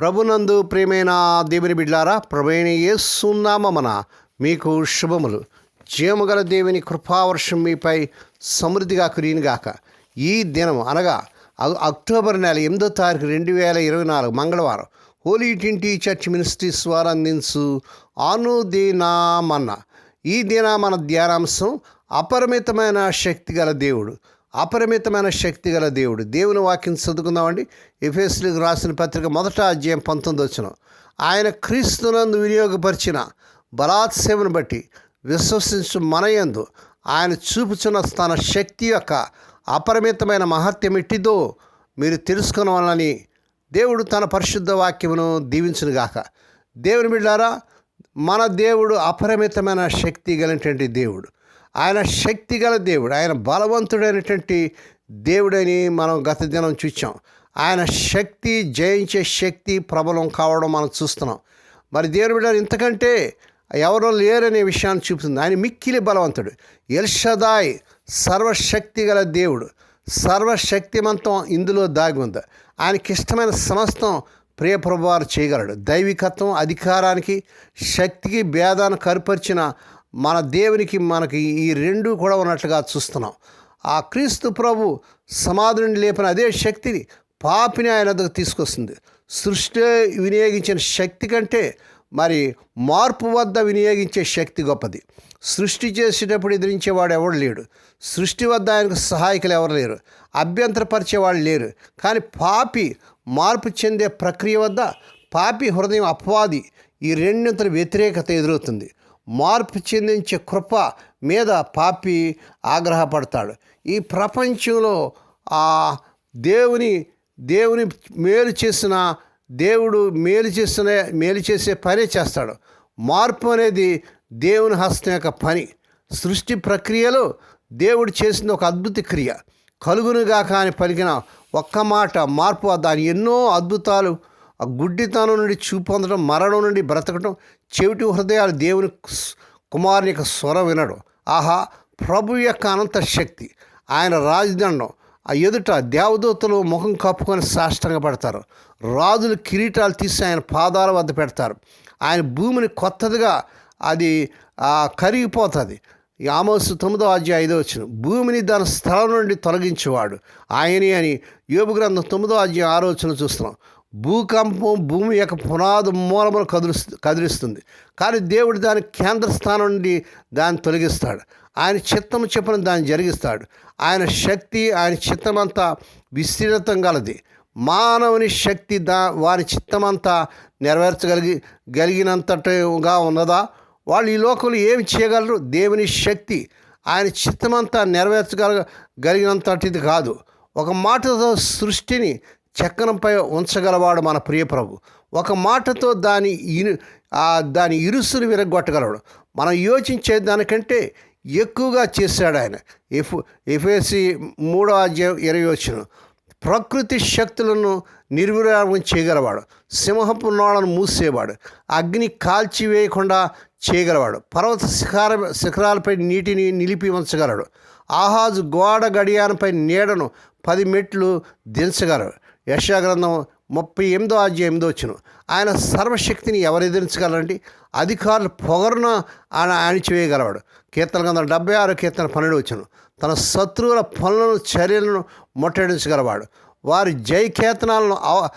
ప్రభునందు ప్రేమైన దేవుని బిడ్లారా ప్రభైన ఏసున్నామన మీకు శుభములు. జీవముగల దేవుని కృపావర్షం మీపై సమృద్ధిగా కురియునుగాక. ఈ దినం అనగా అక్టోబర్ నెల ఎనిమిదో తారీఖు రెండు వేల ఇరవై నాలుగు మంగళవారం. హోలీ ట్వంటీ చర్చ్ మినిస్ట్రీస్ వారు అందించు అనుదినామన్న. ఈ దిన మన ధ్యానాంశం అపరిమితమైన శక్తి గల దేవుడు. అపరిమితమైన శక్తి గల దేవుడు. దేవుని వాక్యం చదువుకుందామండి. ఎఫ్ఎస్లకు రాసిన పత్రిక మొదట అధ్యాయం పంతొమ్మిది వచ్చిన. ఆయన క్రీస్తునందు వినియోగపరిచిన బలాత్సేవను బట్టి విశ్వసించు మనయందు ఆయన చూపుచున్న తన శక్తి యొక్క అపరిమితమైన మహత్యం ఎట్టిదో మీరు తెలుసుకునవాలని దేవుడు తన పరిశుద్ధ వాక్యమును దీవించునుగాక. దేవుని బిడ్డారా మన దేవుడు అపరిమితమైన శక్తి గలటువంటి దేవుడు. ఆయన శక్తి గల దేవుడు ఆయన బలవంతుడైనటువంటి దేవుడని మనం గత దినం చూచాం. ఆయన శక్తి జయించే శక్తి ప్రబలం కావడం మనం చూస్తున్నాం. మరి దేవుని బిడ్డ ఇంతకంటే ఎవరో లేరనే విషయాన్ని చూపుతుంది. ఆయన మిక్కిలి బలవంతుడు. ఎల్షదాయ్ సర్వశక్తి గల దేవుడు. సర్వశక్తిమంతం ఇందులో దాగి ఉంది. ఆయనకి ఇష్టమైన సమస్తం ప్రియప్రభువారు చేయగలడు. దైవికత్వం అధికారానికి శక్తికి భేదాన్ని కరుపరిచిన మన దేవునికి మనకి ఈ రెండు కూడా ఉన్నట్లుగా చూస్తున్నాం. ఆ క్రీస్తు ప్రభు సమాధుని లేపిన అదే శక్తిని పాపిని ఆయన దగ్గర తీసుకొస్తుంది. సృష్టి వినియోగించిన శక్తి కంటే మరి మార్పు వద్ద వినియోగించే శక్తి గొప్పది. సృష్టి చేసేటప్పుడు ఎదిరించేవాడు ఎవడు లేడు. సృష్టి వద్ద ఆయనకు సహాయకులు ఎవరు లేరు. అభ్యంతరపరిచేవాళ్ళు లేరు. కానీ పాపి మార్పు చెందే ప్రక్రియ వద్ద పాపి హృదయం అపవాది ఈ రెండింతల వ్యతిరేకత ఎదురవుతుంది. మార్పు చెందించే కృప మీద పాపి ఆగ్రహపడతాడు. ఈ ప్రపంచంలో ఆ దేవుని దేవుని మేలు చేసిన దేవుడు మేలు చేసిన మేలు చేసే పనే చేస్తాడు. మార్పు అనేది దేవుని హస్తం యొక్క పని. సృష్టి ప్రక్రియలో దేవుడు చేసిన ఒక అద్భుత క్రియ. కలుగునుగా కాని పలికిన ఒక్క మాట మార్పు దాని ఎన్నో అద్భుతాలు ఆ గుడ్డితనం నుండి చూపొందడం మరణం నుండి బ్రతకడం చెవిటి హృదయాలు దేవుని కుమారుని యొక్క స్వరం వినడం. ఆహా ప్రభు యొక్క అనంత శక్తి. ఆయన రాజదండం. ఆ ఎదుట దేవదూతలు ముఖం కప్పుకొని సాష్టంగా పడతారు. రాజులు కిరీటాలు తీసి ఆయన పాదాల వద్ద పెడతారు. ఆయన భూమిని కొత్తదిగా అది కరిగిపోతుంది. ఆమోసు తొమ్మిదో అధ్యాయ ఐదో వచ్చిన భూమిని దాని స్థలం నుండి తొలగించేవాడు. ఆయనే అని యోగు గ్రంథం తొమ్మిదో అధ్యాయం ఆరో వచ్చిన చూస్తున్నాం. భూకంపం భూమి యొక్క పునాదు మూలమును కదిలిస్తు కదిలిస్తుంది. కానీ దేవుడు దాని కేంద్ర స్థానం నుండి దాన్ని తొలగిస్తాడు. ఆయన చిత్తం చెప్పిన దాన్ని జరిగిస్తాడు. ఆయన శక్తి ఆయన చిత్తమంతా విస్తీర్ణతం గలది. మానవుని శక్తి దా వారి చిత్తమంతా నెరవేర్చగలిగి గలిగినంతగా ఉన్నదా? వాళ్ళు ఈ లోకంలో ఏమి చేయగలరు? దేవుని శక్తి ఆయన చిత్తమంతా నెరవేర్చగల గలిగినంతటిది కాదు. ఒక మాటతో సృష్టిని చక్రంపై ఉంచగలవాడు మన ప్రియప్రభు ఒక మాటతో దాని ఇరు దాని ఇరుసును విరగొట్టగలడు మనం యోచించే దానికంటే ఎక్కువగా చేశాడు ఆయన. ఎఫ్ ఎఫ్ఎసి మూడో అధ్యాయం ఇరవై వచ్చిన ప్రకృతి శక్తులను నిర్విరామం చేయగలవాడు. సింహపు నోడను మూసేవాడు. అగ్ని కాల్చివేయకుండా చేయగలవాడు. పర్వత శిఖర శిఖరాలపై నీటిని నిలిపి ఉంచగలడు. ఆహాజు గోడ గడియారంపై నీడను పది మెట్లు దించగలడు. యశాగ్రంథం ముప్పై ఎనిమిదో అధ్యాయం ఎనిమిదో వచ్చిన ఆయన సర్వశక్తిని ఎవరు ఎదిరించగలరండి? అధికారులు పొగరున ఆయన అణిచివేయగలవాడు. కీర్తన గ్రంథం డెబ్బై ఆరు కీర్తన పన్నెండు వచ్చును తన శత్రువుల పనులను చర్యలను ముట్టడించగలవాడు. వారి జయకేతనాలను అవ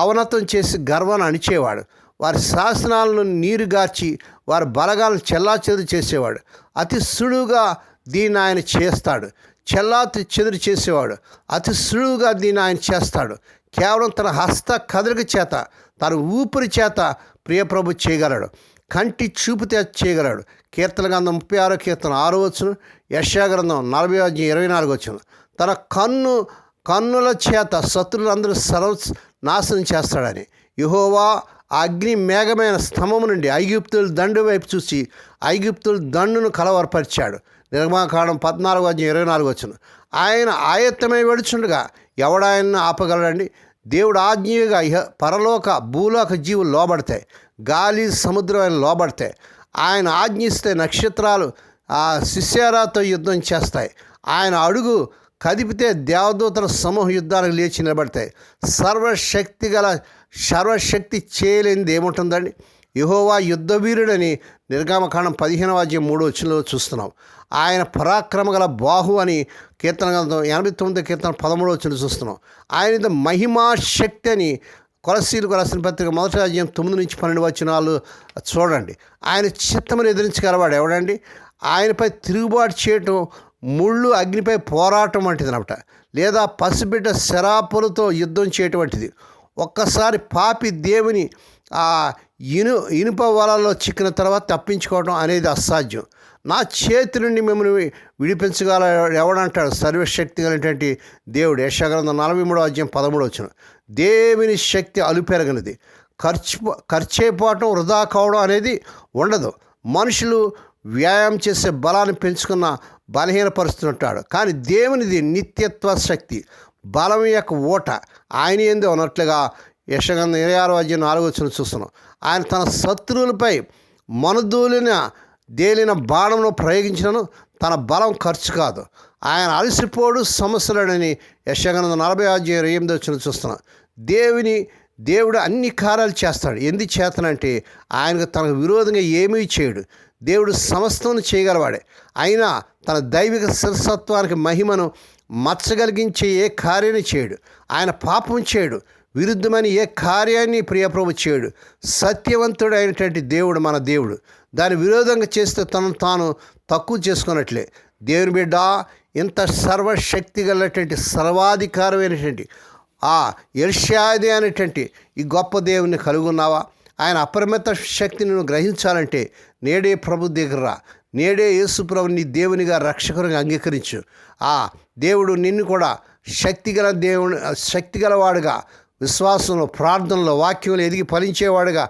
అవనతం చేసి గర్వాన్ని అణిచేవాడు. వారి శాసనాలను నీరుగార్చి వారి బలగాలను చెల్లాచెదురు చేసేవాడు. అతి సుడుగా దీన్ని ఆయన చేస్తాడు. చెల్లాతి చెదురు చేసేవాడు. అతి సులువుగా దీన్ని ఆయన చేస్తాడు. కేవలం తన హస్త కదలిక చేత తన ఊపిరి చేత ప్రియప్రభు చేయగలడు. కంటి చూపు చేయగలడు. కీర్తన గ్రంథం ముప్పై ఆరో కీర్తన ఆరో వచ్చును యశాగ్రంథం నలభై ఇరవై నాలుగు వచ్చును తన కన్ను కన్నుల చేత శత్రులందరూ సర్వ నాశనం చేస్తాడని. యహోవా అగ్ని మేఘమైన స్తంభము నుండి ఐగుప్తుల దండు వైపు చూసి ఐగుప్తుల దండును కలవరపరిచాడు. నిర్మాకాండం పద్నాలుగు వచ్చిన ఇరవై నాలుగు వచ్చిన. ఆయన ఆయత్తమై వెడుచుండగా ఎవడాయన ఆపగలడండి? దేవుడు ఆజ్ఞగా ఇహ పరలోక భూలోక జీవులు లోబడతాయి. గాలి సముద్రం ఆయన లోబడతాయి. ఆయన ఆజ్ఞిస్తే నక్షత్రాలు ఆ శిష్యారాతో యుద్ధం చేస్తాయి. ఆయన అడుగు కదిపితే దేవదూతల సమూహ యుద్ధానికి లేచి నిలబడతాయి. సర్వశక్తి గల సర్వశక్తి చేయలేనిది ఏముంటుందండి? యహోవా యుద్ధవీరుడని నిర్గామకాండం పదిహేనవ అధ్యాయం మూడో వచ్చినలో చూస్తున్నాం. ఆయన పరాక్రమ గల బాహు అని కీర్తన గ్రంథం ఎనభై తొమ్మిది కీర్తన పదమూడు వచ్చిన చూస్తున్నాం. ఆయన మహిమా శక్తి అని కొలసీలకు రాసిన పత్రిక మొదటి అధ్యాయం తొమ్మిది నుంచి పన్నెండు వచనాలు చూడండి. ఆయన చిత్తమని ఎదిరించగలవాడు ఎవడండి? ఆయనపై తిరుగుబాటు చేయటం ముళ్ళు అగ్నిపై పోరాటం వంటిది అనమాట లేదా పసిబిడ్డ శరాపులతో యుద్ధం చేయటం వంటిది. ఒక్కసారి పాపి దేవుని ఆ ఇను ఇనుప వలలో చిక్కిన తర్వాత తప్పించుకోవడం అనేది అసాధ్యం. నా చేతి నుండి మిమ్మల్ని విడిపించగల ఎవడంటాడు? సర్వశక్తి కలిగినటువంటి దేవుడు. యశాగ్రంథం నలభై మూడో అధ్యాయం పదమూడు వచ్చిన దేవుని శక్తి అలుపెరగనిది. ఖర్చు ఖర్చైపోవటం వృధా కావడం అనేది ఉండదు. మనుషులు వ్యాయామం చేసే బలాన్ని పెంచుకున్న బలహీనపరుస్తుంటాడు. కానీ దేవునిది నిత్యత్వ శక్తి. బలం యొక్క ఓట ఆయన ఏందో ఉన్నట్లుగా యశగంధ ఇరవై ఆరో అధ్యాయం నాలుగు వచ్చిన చూస్తున్నాం. ఆయన తన శత్రువులపై మనదూలిన దేలిన బాణంలో ప్రయోగించినను తన బలం ఖర్చు కాదు. ఆయన అలసిపోడు సమస్యలడని యశగంధ నలభై అధ్యాయం ఇరవై ఎనిమిది వచ్చిన చూస్తున్నాం. దేవుని దేవుడు అన్ని కార్యాలు చేస్తాడు. ఎందు చేతనంటే ఆయనకు తనకు విరోధంగా ఏమీ చేయడు. దేవుడు సమస్తం చేయగలవాడే. అయినా తన దైవిక శిరసత్వానికి మహిమను మచ్చగలిగించే ఏ కార్యాన్ని చేయడు. ఆయన పాపం చేయడు. విరుద్ధమైన ఏ కార్యాన్ని ప్రియప్రభు చేయడు. సత్యవంతుడు అయినటువంటి దేవుడు మన దేవుడు. దాని విరోధంగా చేస్తే తను తాను తక్కువ చేసుకున్నట్లే. దేవుని బిడ్డ ఇంత సర్వశక్తి గలటువంటి సర్వాధికారమైనటువంటి ఆ ఎర్షాది అనేటువంటి ఈ గొప్ప దేవుని కలుగున్నావా ఆయన అపరిమిత శక్తిని నువ్వు గ్రహించాలంటే నేడే ప్రభు దగ్గర రా. నేడే యేసు నీ దేవునిగా రక్షకునిగా అంగీకరించు. ఆ దేవుడు నిన్ను కూడా శక్తిగల దేవుని శక్తిగలవాడుగా విశ్వాసంలో ప్రార్థనలో వాక్యంలో ఎదిగి ఫలించేవాడుగా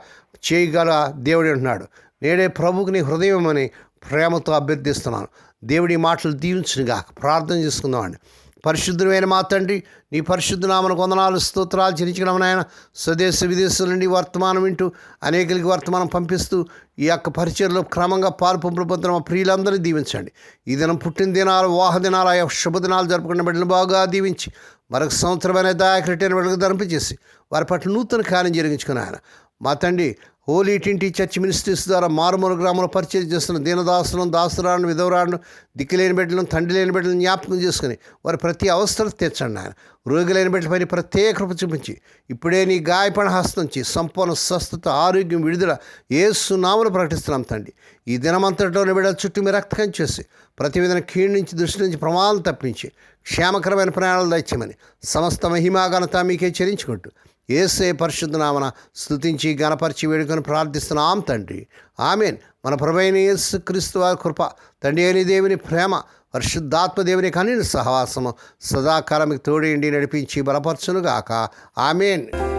చేయగల దేవుడు అంటున్నాడు. నేడే ప్రభుకుని నీ హృదయం అని ప్రేమతో అభ్యర్థిస్తున్నాను. దేవుడి మాటలు దీవించునిగా ప్రార్థన చేసుకుందామండి పరిశుద్ధమైన మా తండ్రి నీ పరిశుద్ధ నామను కొందనాలు స్తోత్రాలు చెల్లించడం నాయన. స్వదేశ విదేశం నుండి వర్తమానం వింటూ అనేకలకి వర్తమానం పంపిస్తూ ఈ యొక్క పరిచయలో క్రమంగా పాలు పంపులు మా ప్రియులందరినీ దీవించండి. ఈ దినం పుట్టిన దినాలు వాహ దినాలు ఆయా శుభదినాలు జరుపుకున్న బిడ్డలు బాగా దీవించి మరొక సంవత్సరమైన దాయకరెట్టిన బిడ్డలకు ధరింపజేసి వారి పట్ల నూతన కార్యం జరిగించుకుని ఆయన మా తండ్రి హోలీ టింటి చర్చ్ మినిస్ట్రీస్ ద్వారా మారుమూల గ్రామంలో పరిచయం చేస్తున్న దీనదాసులను దాసురాలను విధవరాలను దిక్కులేని బిడ్డలను తండ్రి లేని బిడ్డలను జ్ఞాపకం చేసుకుని వారి ప్రతి అవసరం తీర్చండి ఆయన. రోగి లేని బిడ్డలపైన ప్రత్యేక కృప చూపించి ఇప్పుడే నీ గాయపణ హస్తం సంపూర్ణ స్వస్థత ఆరోగ్యం విడుదల ఏ నామలు ప్రకటిస్తున్నాం తండ్రి. ఈ దినమంతటిలోని బిడ్డల చుట్టూ మీరు రక్తకం చేసి ప్రతి విధంగా కీడు నుంచి దృష్టి నుంచి ప్రమాదం తప్పించి క్షేమకరమైన ప్రయాణాలు దయచేయమని సమస్త మహిమాఘనత మీకే చెల్లించుకుంటూ ఏసే పరిశుద్ధనామన స్థుతించి గణపరిచి వేడుకొని ప్రార్థిస్తున్నాం తండ్రి. ఆమెన్. మన ప్రభైన యేసు క్రీస్తు వారి కృప తండ్రి అయిన దేవుని ప్రేమ పరిశుద్ధాత్మదేవుని దేవుని సహవాసము సదాకాలం తోడేండి నడిపించి బలపరచునుగాక. ఆమెన్.